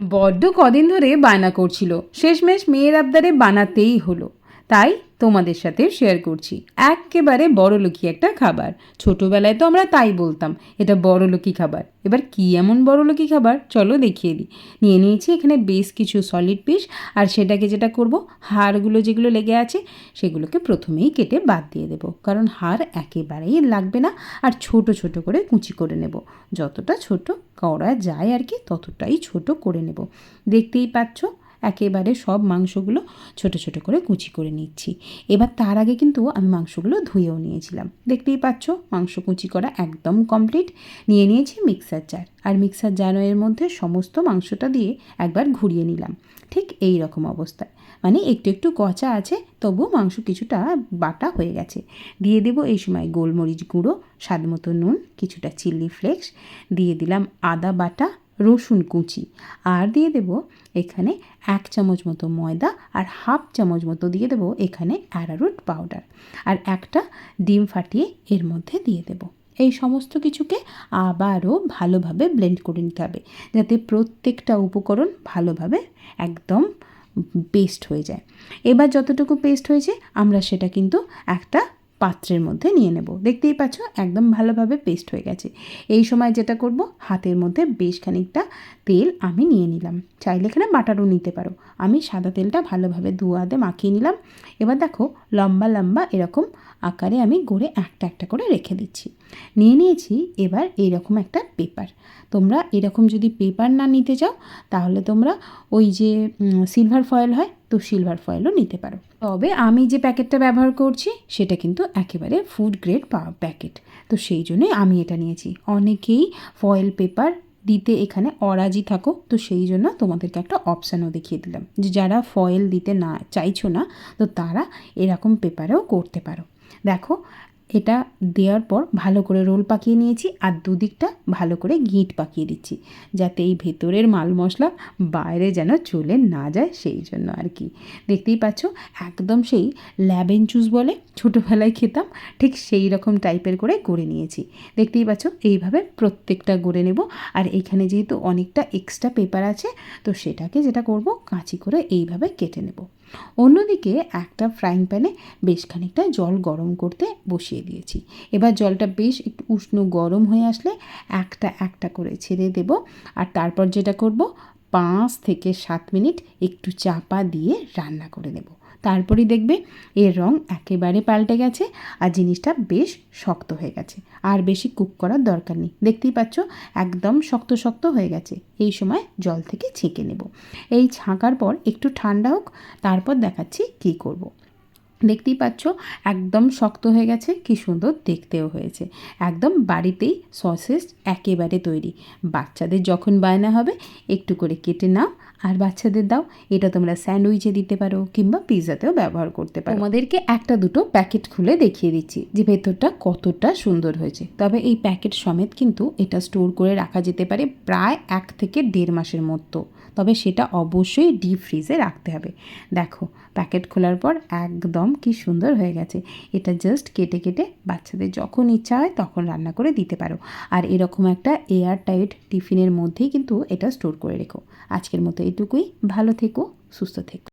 বড্ড কদিন ধরে বায়না করছিল। শেষমেশ মেয়ের আবদারে বানাতেই হলো। তাই তোমাদের সাথে শেয়ার করছি। একেবারে বড়লোকি একটা খাবার। ছোটোবেলায় তো আমরা তাই বলতাম, এটা বড়লোকি খাবার। এবার কী এমন বড়লোকি খাবার? চলো দেখিয়ে দিই। নিয়ে নিয়েছি এখানে বেশ কিছু সলিড পিস আর সেটাকে যেটা করব, হাড়গুলো যেগুলো লেগে আছে, সেগুলোকে প্রথমেই কেটে বাদ দিয়ে দেবো। কারণ হাড় একেবারেই লাগবে না, আর ছোট ছোট করে কুচি করে নেব। যতটা ছোট করা যায় আর কি, ততটাই ছোট করে নেব। দেখতেই পাচ্ছ একেবারে সব মাংসগুলো ছোট ছোট করে কুচি করে নিচ্ছি। এবার তার আগে কিন্তু আমি মাংসগুলো ধুয়েও নিয়েছিলাম। দেখতেই পাচ্ছ, মাংস কুচি করা একদম কমপ্লিট নিয়ে নিয়েছি মিক্সার জার আর মিক্সার জারের মধ্যে সমস্ত মাংসটা দিয়ে একবার ঘুরিয়ে নিলাম। ঠিক এই রকম অবস্থায়। মানে একটু একটু কচা আছে তবুও মাংস কিছুটা বাটা হয়ে গেছে। দিয়ে দেবো এই সময় গোলমরিচ গুঁড়ো, স্বাদ মতো নুন, কিছুটা চিলি ফ্লেক্স দিয়ে দিলাম আদা বাটা রসুন কুচি। আর দিয়ে দেব এখানে এক চামচ মতো ময়দা আর হাফ চামচ মতো দিয়ে দেবো এখানে অ্যারারুট পাউডার। আর একটা ডিম ফাটিয়ে এর মধ্যে দিয়ে দেব। এই সমস্ত কিছুকে আবারও ভালোভাবে ব্লেন্ড করে নিতে হবে যাতে প্রত্যেকটা উপকরণ ভালোভাবে একদম পেস্ট হয়ে যায়। এবার যতটুকু পেস্ট হয়েছে আমরা সেটা কিন্তু একটা পাত্রের মধ্যে নিয়ে নেব। দেখতেই পাচ্ছ, একদম ভালোভাবে পেস্ট হয়ে গেছে। এই সময় যেটা করব, হাতের মধ্যে বেশ খানিকটা তেল আমি নিয়ে নিলাম। চাইলে এখানে বাটারও নিতে পারো। আমি সাদা তেলটা ভালোভাবে ধোয়াতে মাখিয়ে নিলাম। এবার দেখো, লম্বা লম্বা এরকম আকারে আমি গড়ে একটা একটা করে রেখে দিচ্ছি। নিয়ে নিয়েছি এবার এইরকম একটা পেপার। তোমরা এরকম যদি পেপার না নিতে চাও, তাহলে তোমরা ওই যে সিলভার ফয়েল হয় তো সিলভার ফয়েলও নিতে পারো। তবে আমি যে প্যাকেটটা ব্যবহার করছি, সেটা কিন্তু একেবারে ফুড গ্রেড প্যাকেট তো সেই জন্যই আমি এটা নিয়েছি। অনেকেই ফয়েল পেপার দিতে এখানে অরাজি থাকো, তো সেই জন্য তোমাদেরকে একটা অপশানও দেখিয়ে দিলাম। যে যারা ফয়েল দিতে না চাইছো না, তো তারা এরকম পেপারেও করতে পারো। দেখো এটা দেওয়ার পর ভালো করে রোল পাকিয়ে নিয়েছি আর দুদিকটা ভালো করে গিঁট পাকিয়ে দিচ্ছি, যাতে এই ভেতরের মাল মশলা বাইরে যেন চলে না যায় সেই জন্য আর কি। দেখতেই পাচ্ছ, একদম সেই ল্যাবেন জুস বলে ছোটোবেলায় খেতাম, ঠিক সেই রকম টাইপের করে গড়ে নিয়েছি। দেখতেই পাচ্ছ, এইভাবে প্রত্যেকটা গড়ে নেব আর এখানে যেহেতু অনেকটা এক্সট্রা পেপার আছে, তো সেটাকে যেটা করব, কাঁচি করে এইভাবে কেটে নেব। অন্যদিকে একটা ফ্রাইং প্যানে বেশ খানিকটা জল গরম করতে বসিয়ে দিয়েছি। এবার জলটা বেশ একটু উষ্ণ গরম হয়ে আসলে একটা একটা করে ছেড়ে দেব। আর তারপর যেটা করব, পাঁচ থেকে সাত মিনিট একটু চাপা দিয়ে রান্না করে নেব। তারপরেই দেখবে এর রং একেবারে পাল্টে গেছে আর জিনিসটা বেশ শক্ত হয়ে গেছে। আর বেশি কুক করার দরকার নেই। দেখতেই পাচ্ছ একদম শক্ত শক্ত হয়ে গেছে। এই সময় জল থেকে ছেঁকে নেব। এই ছাঁকার পর একটু ঠান্ডা হোক, তারপর দেখাচ্ছি কী করব। দেখতেই পাচ্ছ, একদম শক্ত হয়ে গেছে, কি সুন্দর দেখতেও হয়েছে। একদম বাড়িতেই সসেস একেবারে তৈরি। বাচ্চাদের যখন বায়না হবে, একটু করে কেটে নাও, আর বাচ্চাদের দাও, এটা তোমরা স্যান্ডউইচে দিতে পারো, কিংবা পিৎজাতেও ব্যবহার করতে পারো। আমাদেরকে একটা দুটো প্যাকেট খুলে দেখিয়ে দিচ্ছি যে ভেতরটা কতটা সুন্দর হয়েছে। তবে এই প্যাকেট সমেত কিন্তু এটা স্টোর করে রাখা যেতে পারে প্রায় এক থেকে দেড় মাসের মতো। তবে সেটা অবশ্যই ডিপ ফ্রিজে রাখতে হবে। দেখো, প্যাকেট খোলার পর একদম কি সুন্দর হয়ে গেছে। এটা জাস্ট কেটে কেটে বাচ্চাদের যখন ইচ্ছা হয় তখন রান্না করে দিতে পারো। আর এরকম একটা এয়ার টাইট টিফিনের মধ্যেই কিন্তু এটা স্টোর করে রেখো। আজকের মতো এটুকুই। ভালো থেকো, সুস্থ থেকো।